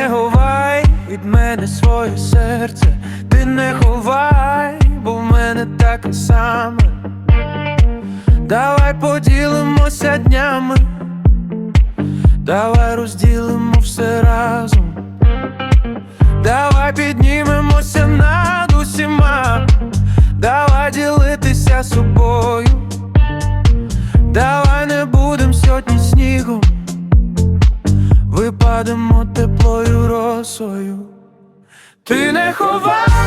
не ховай від мене своє серце, ти не ховай, бо в мене таке саме. Давай поділимося днями, давай розділимо все разом, давай піднімемося над усіма. Випадемо теплою росою. Ти не ховай,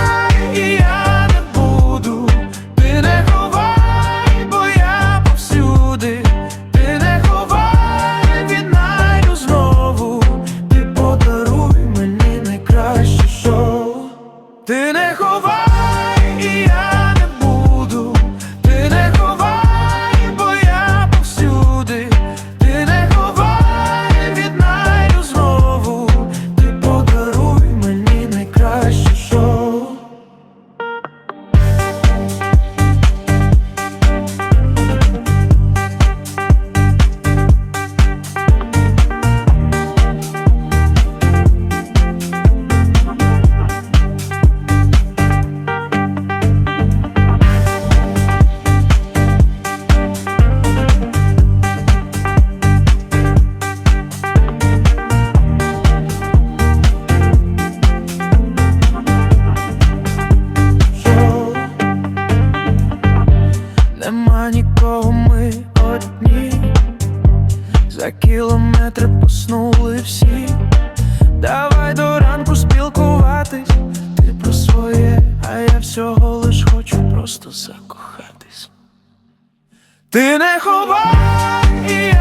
Нікого, ми одні, за кілометри поснули всі. Давай до ранку спілкуватись, ти про своє, а я всього лиш хочу просто закохатись. Ти не ховай,